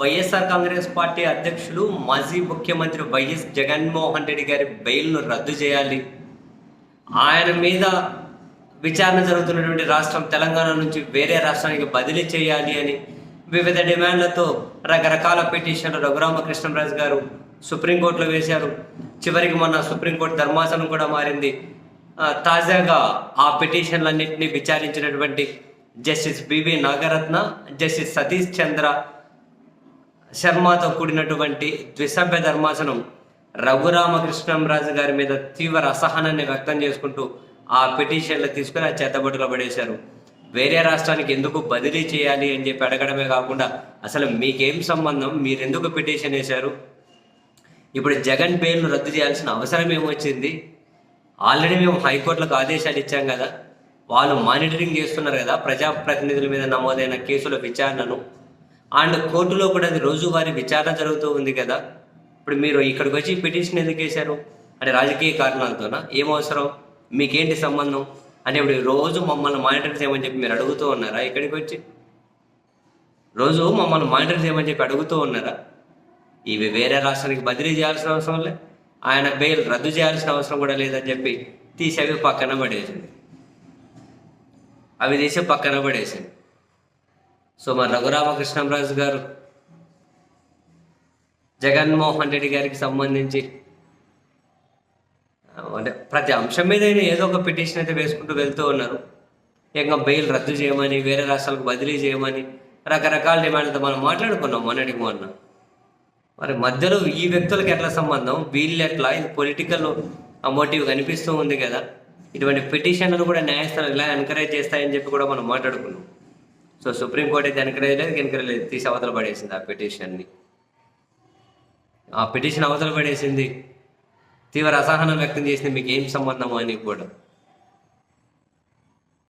YSR Congress party అధ్యక్షులు మాజీ ముఖ్యమంత్రి వైఎస్ జగన్మోహన్ రెడ్డి గారి బెయిల్ను రద్దు చేయాలి. ఆయన మీద విచారణ జరుగుతున్నటువంటి రాష్ట్రం తెలంగాణ నుంచి వేరే రాష్ట్రానికి బదిలీ చేయాలి అని వివిధ డిమాండ్లతో రకరకాల పిటిషన్లు రఘురామకృష్ణరాజు గారు సుప్రీంకోర్టులో వేశారు. చివరికి మొన్న సుప్రీంకోర్టు ధర్మాసనం కూడా మారింది. తాజాగా ఆ పిటిషన్లన్నింటినీ విచారించినటువంటి justice BV Nagarathna justice Satish Chandra శర్మతో కూడినటువంటి ద్విసభ్య ధర్మాసనం రఘురామకృష్ణంరాజు గారి మీద తీవ్ర అసహనాన్ని వ్యక్తం చేసుకుంటూ ఆ పిటిషన్లు తీసుకుని ఆ చెత్తబొట్టులో పడేశారు. వేరే రాష్ట్రానికి ఎందుకు బదిలీ చేయాలి అని చెప్పి అడగడమే కాకుండా అసలు మీకేం సంబంధం? మీరు ఎందుకు పిటిషన్ వేశారు? ఇప్పుడు జగన్ బెయిల్ను రద్దు చేయాల్సిన అవసరం ఏమొచ్చింది? ఆల్రెడీ మేము హైకోర్టులకు ఆదేశాలు ఇచ్చాం కదా. వాళ్ళు మానిటరింగ్ చేస్తున్నారు కదా ప్రజాప్రతినిధుల మీద నమోదైన కేసుల విచారణను. అండ్ కోర్టులో కూడా అది రోజువారీ విచారణ జరుగుతూ ఉంది కదా. ఇప్పుడు మీరు ఇక్కడికి వచ్చి పిటిషన్ ఎందుకు వేశారు? అంటే రాజకీయ కారణాలతోనా? ఏం అవసరం? మీకేంటి సంబంధం? అంటే ఇప్పుడు రోజు మమ్మల్ని మానిటర్ చేయమని చెప్పి మీరు అడుగుతూ ఉన్నారా ఇక్కడికి వచ్చి? రోజు మమ్మల్ని మానిటర్ చేయమని చెప్పి అడుగుతూ ఉన్నారా? ఇవి వేరే రాష్ట్రానికి బదిలీ చేయాల్సిన అవసరం లే. ఆయన బెయిల్ రద్దు చేయాల్సిన అవసరం కూడా లేదని చెప్పి తీసి అవి పక్కన పడేసింది. అవి తీసి పక్కన పడేసింది. సో మా రఘురామకృష్ణరాజు గారు జగన్మోహన్ రెడ్డి గారికి సంబంధించి అంటే ప్రతి అంశం మీద ఏదో ఒక పిటిషన్ అయితే వేసుకుంటూ వెళ్తూ ఉన్నారు. ఇంకా బెయిల్ రద్దు చేయమని వేరే రాష్ట్రాలకు బదిలీ చేయమని రకరకాల డిమాండ్లతో మనం మాట్లాడుకున్నాం మొన్నటికి మొన్న. మరి మధ్యలో ఈ వ్యక్తులకు ఎట్లా సంబంధం? వీళ్ళు ఎట్లా? ఇది పొలిటికల్ మోటివ్ కనిపిస్తూ ఉంది కదా. ఇటువంటి పిటిషన్లను కూడా న్యాయస్థానం ఇలా ఎంకరేజ్ చేస్తాయని చెప్పి కూడా మనం మాట్లాడుకున్నాం. సో సుప్రీంకోర్టు అయితే ఎంకరేజ్ లేదు తీసి అవతల పడేసింది ఆ పిటిషన్ని. ఆ పిటిషన్ అవతల పడేసింది. తీవ్ర అసహనం వ్యక్తం చేసింది మీకు ఏం సంబంధం అని కూడా.